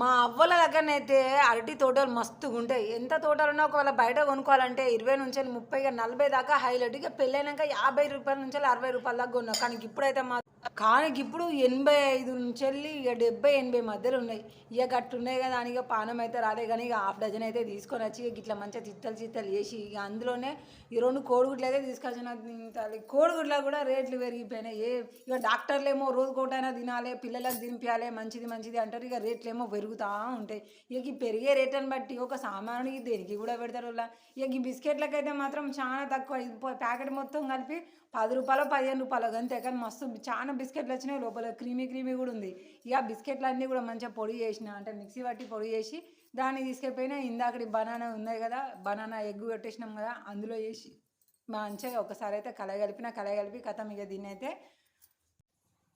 మా అవ్వల దగ్గరనైతే అరటి తోటలు మస్తుగా ఉంటాయి. ఎంత తోటలు ఉన్నా ఒకవేళ బయట కొనుక్కోవాలంటే ఇరవై నుంచి ముప్పై నలభై దాకా హైలైట్ ఇక పెళ్ళైనాక యాభై రూపాయల నుంచి అరవై రూపాయల దాకా కొన్నాం. కానీ ఇప్పుడైతే మా కానీ ఇప్పుడు ఎనభై ఐదు నుంచి వెళ్ళి ఇక డెబ్బై ఎనభై మధ్యలో ఉన్నాయి. ఇక గట్టు ఉన్నాయి కదా అని ఇక పానం అయితే రాలే కానీ ఇక హాఫ్ డజన్ అయితే తీసుకొని వచ్చి ఇక ఇట్లా మంచిగా చిత్తలు చిత్తలు చేసి ఇక అందులోనే ఈ రెండు కోడిగుడ్లు అయితే తీసుకొచ్చిన తింటాలి కోడిగుడ్ల కూడా రేట్లు పెరిగిపోయినాయి. ఏ ఇక డాక్టర్లు ఏమో రోజుకోటైనా తినాలి పిల్లలకు తినిపించాలి మంచిది మంచిది అంటారు. ఇక రేట్లు ఏమో పెరుగుతూ ఉంటాయి. ఇక ఈ పెరిగే రేట్ని బట్టి ఒక సామానుడికి దేనికి కూడా పెడతారు ఇలా ఇక ఈ బిస్కెట్లకైతే మాత్రం చాలా తక్కువ. ప్యాకెట్ మొత్తం కలిపి పది రూపాయలు పదిహేను రూపాయలు అంతే. కానీ మస్తు చాలా బిస్కెట్లు వచ్చినాయి లోపల క్రీమీ క్రీమీ కూడా ఉంది. ఇక బిస్కెట్లు అన్నీ కూడా మంచిగా పొడి చేసిన అంటే మిక్సీ పట్టి పొడి చేసి దాన్ని తీసుకెళ్ళిపోయినా ఇందాకటి బనానా ఉన్నాయి కదా బనానా ఎగ్గు పెట్టేసినాం కదా అందులో వేసి మంచిగా ఒకసారి అయితే కలగలిపిన కలగలిపి కథం ఇక దీన్ని అయితే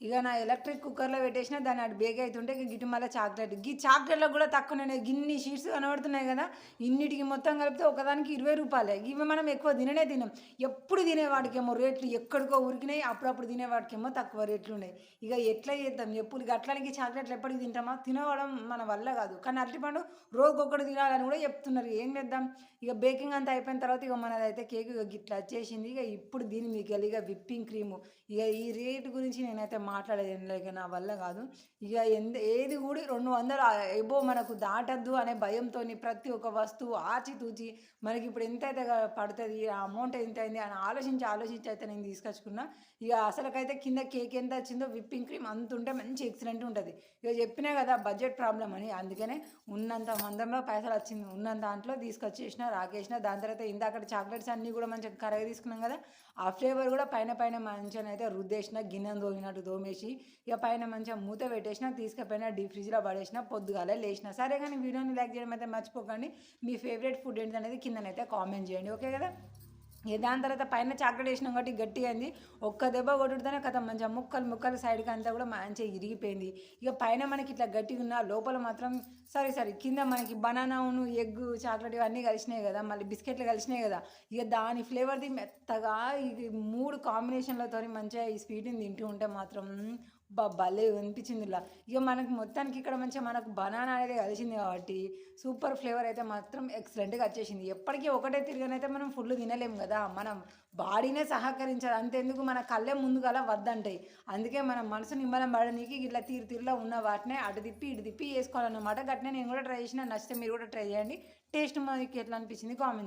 ఇక నా ఎలక్ట్రిక్ కుక్కర్లో పెట్టేసిన దాన్ని అటు బేక్ అవుతుంటే ఇక గిట్టు మళ్ళీ చాక్లెట్ గీ చాక్లెట్లో కూడా తక్కువనే గిన్ని షీట్స్ కనబడుతున్నాయి కదా ఇన్నిటికి మొత్తం కలిపితే ఒకదానికి ఇరవై రూపాయలే. ఇవి మనం ఎక్కువ తిననే తినం. ఎప్పుడు తినేవాడికేమో రేట్లు ఎక్కడికో ఉరికినాయి. అప్పుడప్పుడు తినేవాడికేమో తక్కువ రేట్లు ఉన్నాయి. ఇక ఎట్లా చేద్దాం? ఎప్పుడు గట్లానికి చాక్లెట్లు ఎప్పటికి తింటామా? తినవడం మన వల్ల కాదు. కానీ అరటిపండు రోజుకొకటి తినాలని కూడా చెప్తున్నారు. ఏం చేద్దాం? ఇక బేకింగ్ అంతా అయిపోయిన తర్వాత ఇక మనదైతే కేక్ ఇక గిట్లా వచ్చేసింది. ఇక ఇప్పుడు దీని మీకు వెళ్ళి ఇక విప్పింగ్ క్రీము. ఇక ఈ రేటు గురించి నేనైతే మాట్లాడేది లేక నా వల్ల కాదు. ఇక ఎంత ఏది కూడా రెండు వందలు ఏబో మనకు దాటద్దు అనే భయంతో ప్రతి ఒక్క వస్తువు ఆచితూచి మనకి ఇప్పుడు ఎంత అయితే పడుతుంది అమౌంట్ ఎంత అయింది అని ఆలోచించి ఆలోచించి అయితే నేను తీసుకొచ్చుకున్నా. ఇక అసలుకైతే కింద కేక్ ఎంత వచ్చిందో విప్పింగ్ క్రీమ్ అంత ఉంటే మంచి ఎక్సలెంట్ ఉంటుంది. ఇక చెప్పినా కదా బడ్జెట్ ప్రాబ్లం అని. అందుకనే ఉన్నంత మందంలో పైసలు వచ్చింది. ఉన్నంత దాంట్లో తీసుకొచ్చేసిన రాకేసిన. దాని తర్వాత ఇందాక చాక్లెట్స్ అన్నీ కూడా మంచిగా కరగా తీసుకున్నాం కదా. ఆ ఫ్లేవర్ కూడా పైన పైన మంచిగా అయితే రుద్దేసిన గిన్నెను తోగినట్టు తోమేసి ఇక పైన మంచిగా మూత పెట్టేసిన తీసుకుపోయినా డీప్ ఫ్రిడ్జ్లో పడేసిన పొద్దుగాలే లేచిన. సరే కానీ వీడియోని లైక్ చేయడం అయితే మర్చిపోకండి. మీ ఫేవరెట్ ఫుడ్ ఏంటనేది కిందనైతే కామెంట్ చేయండి. ఓకే కదా? దాని తర్వాత పైన చాక్లెట్ వేసినాం కాబట్టి గట్టిగా అయింది. ఒక్క దెబ్బ కొట్టుడితేనే కథ మంచిగా ముక్కలు ముక్కలు సైడ్కి అంతా కూడా మంచిగా ఇరిగిపోయింది. ఇక పైన మనకి ఇట్లా గట్టిగా ఉన్న లోపల మాత్రం సారీ సారీ కింద మనకి బనానాను ఎగ్ చాక్లెట్ ఇవన్నీ కలిసినాయి కదా మళ్ళీ బిస్కెట్లు కలిసినాయి కదా. ఇక దాని ఫ్లేవర్ది మెత్తగా ఇది మూడు కాంబినేషన్లతో మంచిగా ఈ స్వీట్ని తింటూ ఉంటే మాత్రం భలే అనిపించింది ఇలా ఇక మనకి మొత్తానికి ఇక్కడ మంచిగా మనకు బనానా అనేది కలిసింది కాబట్టి సూపర్ ఫ్లేవర్ అయితే మాత్రం ఎక్సలెంట్గా వచ్చేసింది. ఎప్పటికీ ఒకటే తిరిగినైతే మనం ఫుల్ తినలేము కదా. మనం బాడీనే సహకరించాలి. అంతెందుకు మన కళ్ళే ముందుగా వద్దంటాయి. అందుకే మన మనసు నిమ్మలం పడనీకి ఇట్లా తీరు తీరులో ఉన్న వాటినే అటు తిప్పి ఇటు తిప్పి వేసుకోవాలన్నమాట. గట్టినే నేను కూడా ట్రై చేసిన. నచ్చితే మీరు కూడా ట్రై చేయండి. టేస్ట్ మనకి ఎట్లా అనిపించింది కామెంట్